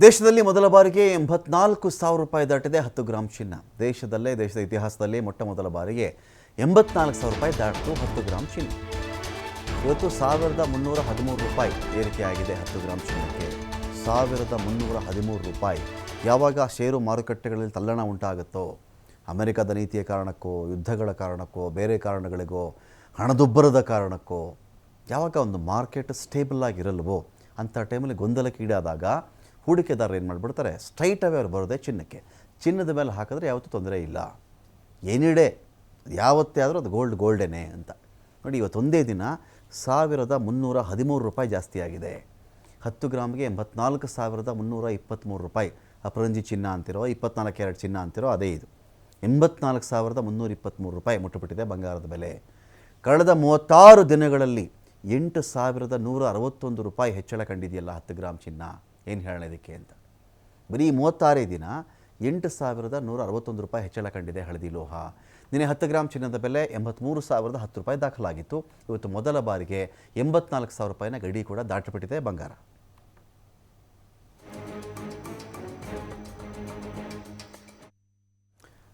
ದೇಶದಲ್ಲಿ ಮೊದಲ ಬಾರಿಗೆ ಎಂಬತ್ನಾಲ್ಕು ಸಾವಿರ ರೂಪಾಯಿ ದಾಟಿದೆ ಹತ್ತು ಗ್ರಾಮ್ ಚಿನ್ನ. ದೇಶದಲ್ಲೇ, ದೇಶದ ಇತಿಹಾಸದಲ್ಲಿ ಮೊಟ್ಟ ಮೊದಲ ಬಾರಿಗೆ ಎಂಬತ್ನಾಲ್ಕು ಸಾವಿರ ರೂಪಾಯಿ ದಾಟಿತು ಹತ್ತು ಗ್ರಾಮ್ ಚಿನ್ನ. ಇವತ್ತು ಸಾವಿರದ ಮುನ್ನೂರ ಹದಿಮೂರು ರೂಪಾಯಿ ಏರಿಕೆಯಾಗಿದೆ ಹತ್ತು ಗ್ರಾಮ್ ಚಿನ್ನಕ್ಕೆ. ಸಾವಿರದ ಮುನ್ನೂರ ಹದಿಮೂರು ರೂಪಾಯಿ. ಯಾವಾಗ ಷೇರು ಮಾರುಕಟ್ಟೆಗಳಲ್ಲಿ ತಲ್ಲಣ ಉಂಟಾಗುತ್ತೋ, ಅಮೆರಿಕದ ನೀತಿಯ ಕಾರಣಕ್ಕೋ, ಯುದ್ಧಗಳ ಕಾರಣಕ್ಕೋ, ಬೇರೆ ಕಾರಣಗಳಿಗೋ, ಹಣದುಬ್ಬರದ ಕಾರಣಕ್ಕೋ, ಯಾವಾಗ ಒಂದು ಮಾರ್ಕೆಟ್ ಸ್ಟೇಬಲ್ ಆಗಿರಲ್ವೋ, ಅಂಥ ಟೈಮಲ್ಲಿ ಗೊಂದಲಕ್ಕೀಡಾದಾಗ ಹೂಡಿಕೆದಾರರು ಏನು ಮಾಡಿಬಿಡ್ತಾರೆ? ಸ್ಟ್ರೈಟ್ ಅವೇ ಅವ್ರು ಬರೋದೇ ಚಿನ್ನಕ್ಕೆ. ಚಿನ್ನದ ಮೇಲೆ ಹಾಕಿದ್ರೆ ಯಾವತ್ತೂ ತೊಂದರೆ ಇಲ್ಲ. ಏನಿಡೆ ಯಾವತ್ತೇ ಆದರೂ ಅದು ಗೋಲ್ಡ್ ಗೋಲ್ಡೇನೆ ಅಂತ. ನೋಡಿ ಇವತ್ತೊಂದೇ ದಿನ ಸಾವಿರದ ಮುನ್ನೂರ ಹದಿಮೂರು ರೂಪಾಯಿ ಜಾಸ್ತಿ ಆಗಿದೆ. ಹತ್ತು ಗ್ರಾಮ್ಗೆ ಎಂಬತ್ನಾಲ್ಕು ಸಾವಿರದ ಮುನ್ನೂರ ಇಪ್ಪತ್ತ್ಮೂರು ರೂಪಾಯಿ. ಅಪರಂಜಿ ಚಿನ್ನ ಅಂತಿರೋ, ಇಪ್ಪತ್ನಾಲ್ಕು ಎರಡು ಚಿನ್ನ ಅಂತಿರೋ, ಅದೇ ಇದು. ಎಂಬತ್ನಾಲ್ಕು ಸಾವಿರದ ಮುನ್ನೂರ ಇಪ್ಪತ್ತ್ಮೂರು ರೂಪಾಯಿ ಮುಟ್ಟುಬಿಟ್ಟಿದೆ ಬಂಗಾರದ ಬೆಲೆ. ಕಳೆದ ಮೂವತ್ತಾರು ದಿನಗಳಲ್ಲಿ ಎಂಟು ಸಾವಿರದ ನೂರ ಅರವತ್ತೊಂದು ರೂಪಾಯಿ ಹೆಚ್ಚಳ ಕಂಡಿದೆಯಲ್ಲ ಹತ್ತು ಗ್ರಾಮ್ ಚಿನ್ನ. ಏನು ಹೇಳೋಣ ಇದಕ್ಕೆ ಅಂತ. ಬರೀ ಮೂವತ್ತಾರೇ ದಿನ ಎಂಟು ಸಾವಿರದ ನೂರ ಅರವತ್ತೊಂದು ರೂಪಾಯಿ ಹೆಚ್ಚಳ ಕಂಡಿದೆ ಹಳದಿ ಲೋಹ. ನಿನ್ನೆ ಹತ್ತು ಗ್ರಾಮ್ ಚಿನ್ನದ ಬೆಲೆ ಎಂಬತ್ತ್ಮೂರು ಸಾವಿರದ ಹತ್ತು ರೂಪಾಯಿ ದಾಖಲಾಗಿತ್ತು. ಇವತ್ತು ಮೊದಲ ಬಾರಿಗೆ ಎಂಬತ್ನಾಲ್ಕು ಸಾವಿರ ರೂಪಾಯಿನ ಗಡಿ ಕೂಡ ದಾಟಿಬಿಟ್ಟಿದೆ ಬಂಗಾರ.